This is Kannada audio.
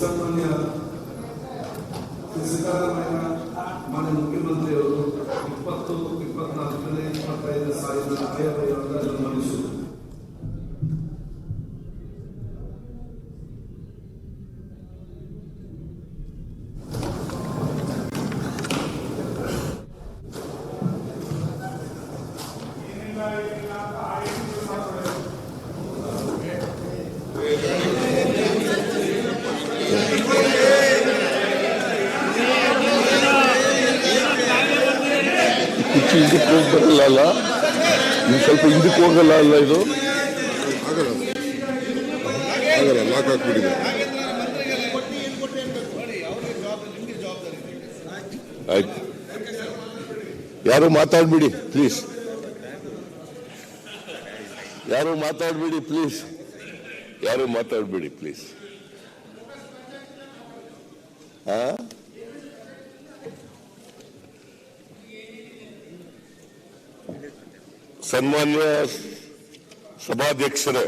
ಸನ್ಮಾನ್ಯ ಶ್ರೀ ಸಿದ್ದರಾಮಯ್ಯ ಮಾನ್ಯ ಮುಖ್ಯಮಂತ್ರಿಯವರು ಇಪ್ಪತ್ತು ಇಪ್ಪತ್ನಾಲ್ಕನೇ ಇಪ್ಪತ್ತೈದು ಸಾವಿರ ಆಯವ್ಯಯವನ್ನು ನಿರ್ಮಾಣಿಸಿದರು ಕುರ್ಚಿ ಹಿಂದಕ್ಕೆ ಹೋಗಿ ಬರಲ್ಲ ಅಲ್ಲ? ನೀವು ಸ್ವಲ್ಪ ಹಿಂದಕ್ಕೆ ಹೋಗಲ್ಲ ಅಲ್ಲ ಇದು? ಆಗಲ್ಲ ಆಗಲ್ಲ ಲಾಕ್ ಹಾಕ್ಬಿಟ್ಟಿದೆ ಆಯ್ತು. ಯಾರು ಮಾತಾಡ್ಬಿಡಿ ಪ್ಲೀಸ್ ಯಾರು ಮಾತಾಡ್ಬಿಡಿ ಪ್ಲೀಸ್ ಯಾರು ಮಾತಾಡ್ಬಿಡಿ ಪ್ಲೀಸ್ ಸನ್ಮಾನ್ಯ ಸಭಾಧ್ಯಕ್ಷರೇ